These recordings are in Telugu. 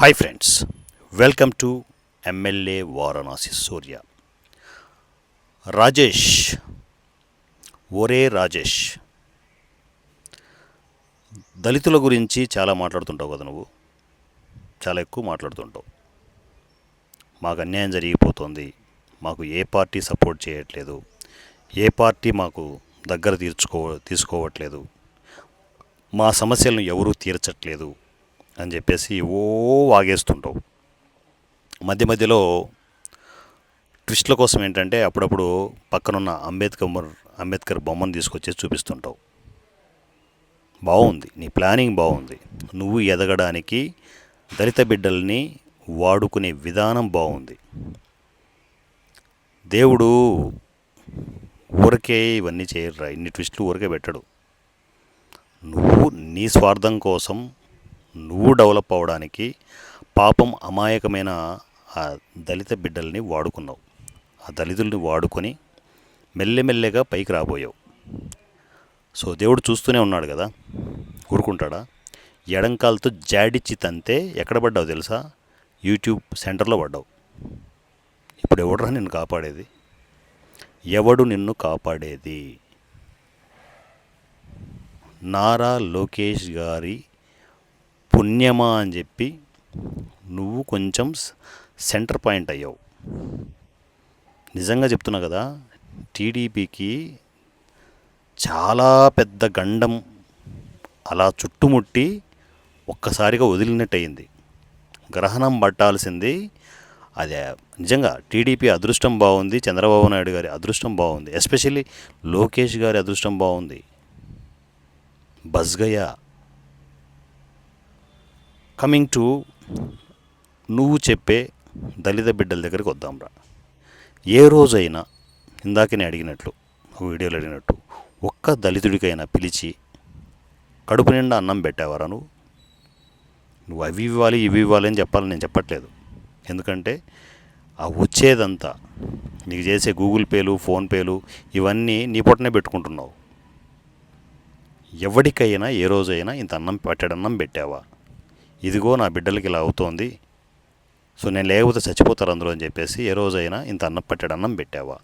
Hi friends welcome to MLA Varanasi Surya Rajesh ఒరే రాజేష్ దళితుల గురించి చాలా మాట్లాడుతుంటావు కదా నువ్వు? చాలా ఎక్కువ మాట్లాడుతుంటావు. మాకు అన్యాయం జరిగిపోతుంది. మాకు ఏ పార్టీ సపోర్ట్ చేయట్లేదు. ఏ పార్టీ మాకు దగ్గర తీర్చుకో తీసుకోవట్లేదు. మా సమస్యలను ఎవరూ తీర్చట్లేదు. అని చెప్పేసి ఓ వాగేస్తుంటావు. మధ్య మధ్యలో ట్విస్ట్ల కోసం ఏంటంటే అప్పుడప్పుడు పక్కనున్న అంబేద్కర్ అంబేద్కర్ బొమ్మను తీసుకొచ్చి చూపిస్తుంటావు. బాగుంది నీ ప్లానింగ్ బాగుంది నువ్వు ఎదగడానికి దళిత బిడ్డల్ని వాడుకునే విధానం బాగుంది దేవుడు ఊరికే ఇవన్నీ చేయరురా. ఇన్ని ట్విస్టులు ఊరికే పెట్టడు. నువ్వు నీ స్వార్థం కోసం నువ్వు డెవలప్ అవ్వడానికి పాపం అమాయకమైన ఆ దళిత బిడ్డల్ని వాడుకున్నావు. ఆ దళితుల్ని వాడుకొని మెల్లెమెల్లెగా పైకి రాబోయావు. సో దేవుడు చూస్తూనే ఉన్నాడు కదా? ఊరుకుంటాడా? ఎడంకాలతో జాడిచ్చి తంతే ఎక్కడ పడ్డావు తెలుసా? యూట్యూబ్ సెంటర్లో పడ్డావు. ఇప్పుడు ఎవడరా నిన్ను కాపాడేది? ఎవడు నిన్ను కాపాడేది? నారా లోకేష్ గారి పుణ్యమా అని చెప్పి నువ్వు కొంచెం సెంటర్ పాయింట్ అయ్యావు. నిజంగా చెప్తున్నా కదా టీడీపీకి చాలా పెద్ద గండం అలా చుట్టుముట్టి ఒక్కసారిగా వదిలినట్టు అయింది గ్రహణం పట్టాల్సింది అదే నిజంగా టీడీపీ అదృష్టం బాగుంది చంద్రబాబు నాయుడు గారి అదృష్టం బాగుంది ఎస్పెషల్లీ లోకేష్ గారి అదృష్టం బాగుంది. బస్గయ్య కమింగ్ టు నువ్వు చెప్పే దళిత బిడ్డల దగ్గరికి వద్దాంరా. ఏ రోజైనా ఇందాక నేను అడిగినట్లు ఒక వీడియోలో అడిగినట్టు ఒక్క దళితుడికైనా పిలిచి కడుపు నిండా అన్నం పెట్టావరా నువ్వు? నువ్వు అవి ఇవ్వాలి ఇవి ఇవ్వాలి అని చెప్పాలని నేను చెప్పట్లేదు. ఎందుకంటే ఆ వచ్చేదంతా నీకు చేసే గూగుల్ పేలు ఫోన్పేలు ఇవన్నీ నీ పొట్టనే పెట్టుకుంటున్నావు. ఎవరికైనా ఏ రోజైనా ఇంత అన్నం పెట్టడన్నం పెట్టావా? ఇదిగో నా బిడ్డలకి ఇలా అవుతోంది. సో నేను లేకపోతే చచ్చిపోతారు అందులో అని చెప్పేసి ఏ రోజైనా ఇంత అన్నం పెట్టడన్నం పెట్టావా?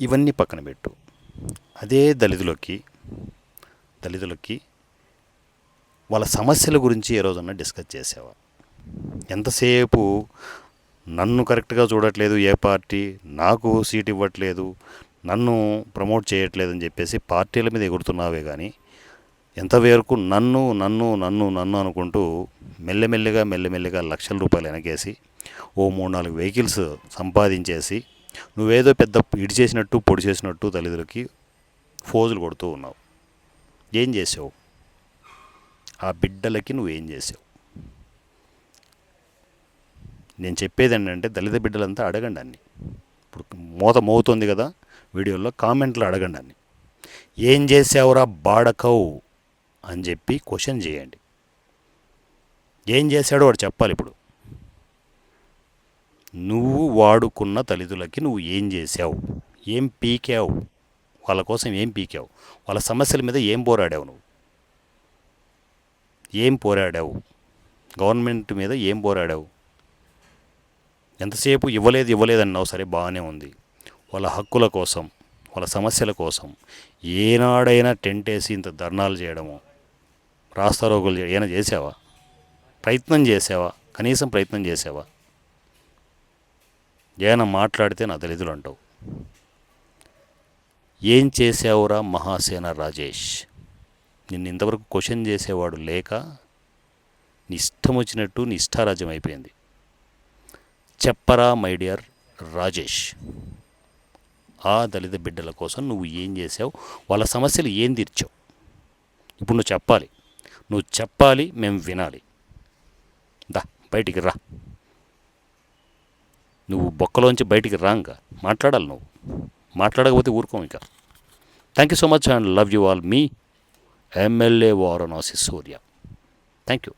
ఇవన్నీ పక్కన పెట్టు. అదే దళితులకి దళితులకి వాళ్ళ సమస్యల గురించి ఏ రోజన్నా డిస్కస్ చేసావా? ఎంతసేపు నన్ను కరెక్ట్గా చూడట్లేదు ఏ పార్టీ నాకు సీట్ ఇవ్వట్లేదు నన్ను ప్రమోట్ చేయట్లేదు అని చెప్పేసి పార్టీల మీద ఎగురుతున్నావే కానీ ఎంతవరకు నన్ను నన్ను నన్ను నన్ను అనుకుంటూ మెల్లమెల్లగా మెల్లమెల్లగా లక్షల రూపాయలు వెనకేసి ఓ మూడు నాలుగు వెహికల్స్ సంపాదించేసి నువ్వేదో పెద్ద ఇడి చేసినట్టు పొడి చేసినట్టు తల్లిదండ్రులకి ఫోజులు కొడుతూ ఉన్నావు. ఏం చేసావు? ఆ బిడ్డలకి నువ్వేం చేసావు? నేను చెప్పేది ఏంటంటే దళిత బిడ్డలంతా అడగండి అన్ని. ఇప్పుడు మూత మోగుతుంది కదా వీడియోలో కామెంట్లు అడగండి అన్ని. ఏం చేసావురా బాడకవు? అని చెప్పి క్వశ్చన్ చేయండి. ఏం చేశాడో వాడు చెప్పాలి ఇప్పుడు. నువ్వు వాడుకున్న తల్లిదండ్రులకి నువ్వు ఏం చేసావు ఏం పీకావు? వాళ్ళ కోసం ఏం పీకావు? వాళ్ళ సమస్యల మీద ఏం పోరాడావు నువ్వు? ఏం పోరాడావు? గవర్నమెంట్ మీద ఏం పోరాడావు? ఎంతసేపు ఇవ్వలేదు ఇవ్వలేదు అన్నావు? సరే బాగానే ఉంది. వాళ్ళ హక్కుల కోసం వాళ్ళ సమస్యల కోసం ఏనాడైనా టెంట్ వేసి ఇంత ధర్నాలు చేయడము రాస్తారోగులు ఏమైనా చేసావా? ప్రయత్నం చేసావా? కనీసం ప్రయత్నం చేసావా? ఏమైనా మాట్లాడితే నా దళితులు అంటావు. ఏం చేసావురా మహాసేన రాజేష్? నిన్ను ఇంతవరకు క్వశ్చన్ చేసేవాడు లేక నీ ఇష్టం వచ్చినట్టు నీ ఇష్టారాజ్యం అయిపోయింది. చెప్పరా మై డియర్ రాజేష్. ఆ దళిత బిడ్డల కోసం నువ్వు ఏం చేసావు వాళ్ళ సమస్యలు ఏం తీర్చావు? ఇప్పుడు నువ్వు చెప్పాలి. నువ్వు చెప్పాలి మేము వినాలి. దా బయటికి రా. నువ్వు బొక్కలోంచి బయటికి రా మాట్లాడాలి నువ్వు. మాట్లాడకపోతే ఊరుకోం ఇంకా. Thank you so much and love you all me MLA Varanasi Surya thank you